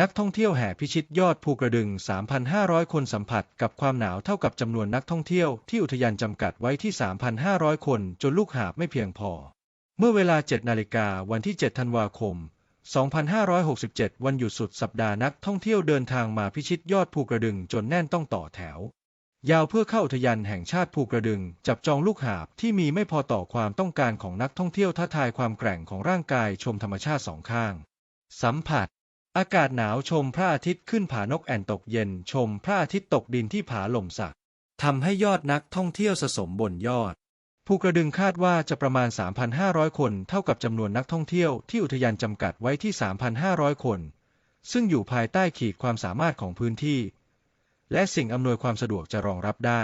นักท่องเที่ยวแห่พิชิตยอดภูกระดึง 3,500 คนสัมผัสกับความหนาวเท่ากับจำนวนนักท่องเที่ยวที่อุทยานจำกัดไว้ที่ 3,500 คนจนลูกหาบไม่เพียงพอ เมื่อเวลา 7 นาฬิกาวันที่ 7 ธันวาคม 2567 วันหยุดสุดสัปดาห์นักท่องเที่ยวเดินทางมาพิชิตยอดภูกระดึงจนแน่นต้องต่อแถว ยาวเพื่อเข้าอุทยานแห่งชาติภูกระดึง จับจองลูกหาบที่มีไม่พอต่อความต้องการของนักท่องเที่ยวท้าทายความแกร่งของร่างกายชมธรรมชาติสองข้าง สัมผัส อากาศหนาวชมพระอาทิตย์ขึ้นผานกแอ่นตกเย็นชมพระอาทิตย์ตกดินที่ผาหล่มสักทำให้ยอดนักท่องเที่ยวสะสมบนยอดภูกระดึงคาดว่าจะประมาณ 3,500 คน เท่ากับจำนวนนักท่องเที่ยวที่อุทยานจำกัดไว้ที่ 3,500 คน ซึ่งอยู่ภายใต้ขีดความสามารถของพื้นที่ และสิ่งอำนวยความสะดวกจะรองรับได้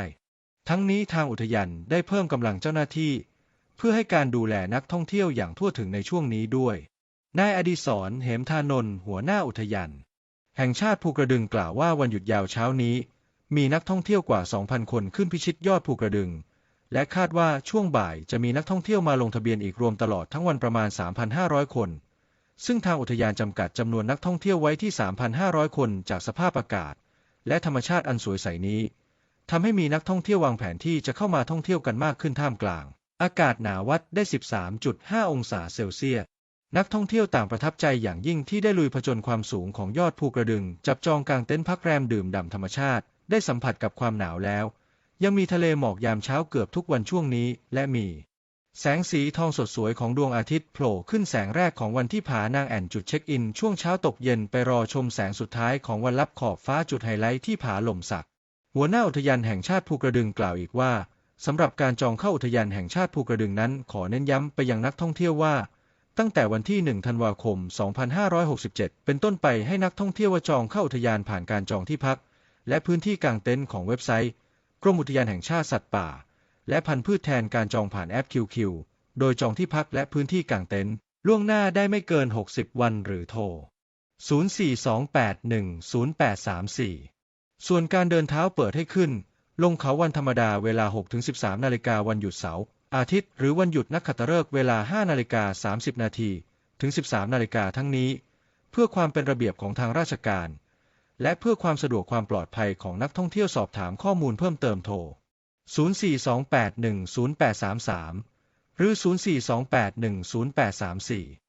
ทั้งนี้ทางอุทยานได้เพิ่มกำลังเจ้าหน้าที่ เพื่อให้การดูแลนักท่องเที่ยวอย่างทั่วถึงในช่วงนี้ด้วย นายอดิศรเหมธานนท์หัวหน้าอุทยาน แห่งชาติภูกระดึงกล่าวว่าวันหยุดยาวเช้านี้ มีนักท่องเที่ยวกว่า 2,000 คนขึ้นพิชิตยอดภูกระดึง และคาดว่าช่วงบ่ายจะมีนักท่องเที่ยวมาลงทะเบียนอีกรวมตลอดทั้งวันประมาณ 3,500 คน ซึ่งทางอุทยานจำกัดจำนวนนักท่องเที่ยวไว้ที่ 3,500 คนจากสภาพอากาศ และธรรมชาติอันสวยใสนี้ทำให้มีนักท่องเที่ยววางแผนที่จะเข้ามาท่องเที่ยวกันมากขึ้นท่ามกลาง อากาศหนาววัดได้ 13.5 องศาเซลเซียส นักท่องเที่ยวต่างประทับใจอย่างยิ่งที่ได้ลุยผจญความสูงของยอดภูกระดึง จับจองกางเต็นท์พักแรมดื่มด่ำธรรมชาติ ได้สัมผัสกับความหนาวแล้ว ยังมีทะเลหมอกยามเช้าเกือบทุกวันช่วงนี้ และมี แสงสีทองสดสวยของดวงอาทิตย์โผล่ขึ้นแสงแรกของวันที่ผานางแอ่นจุดเช็คอิน ช่วงเช้าตกเย็นไปรอชมแสงสุดท้ายของวันลับขอบฟ้าจุดไฮไลท์ที่ผาหล่มสัก หัวหน้าอุทยานแห่งชาติภูกระดึงกล่าวอีกว่าสำหรับการจองเข้าอุทยานแห่งชาติภูกระดึงนั้น ขอเน้นย้ำไปยังนักท่องเที่ยวว่า ตั้งแต่วันที่ 1 ธันวาคม 2567 เป็นต้นไปให้นักท่องเที่ยวจองเข้าอุทยานผ่านการจองที่พัก และพื้นที่กางเต็นท์ของเว็บไซต์ กรมอุทยานแห่งชาติสัตว์ป่า และพันธุ์พืชแทนการจองผ่านแอป QQ โดยจองที่พักและพื้นที่กางเต็นท์ล่วงหน้าได้ไม่เกิน 60 วันหรือโทร 042810834 ส่วนการเดินเท้าเปิดให้ขึ้น ลงเขาวันธรรมดาเวลา 6-13 นาฬิกาวันหยุดเสาร์ อาทิตย์หรือวันหยุดนักขัตฤกษ์เวลา 5 นาฬิกา 30 นาทีถึง 13 นาฬิกาทั้งนี้ เพื่อความเป็นระเบียบของทางราชการ และเพื่อความสะดวกความปลอดภัยของนักท่องเที่ยวสอบถามข้อมูลเพิ่มเติมโทร 042810833 หรือ 042810834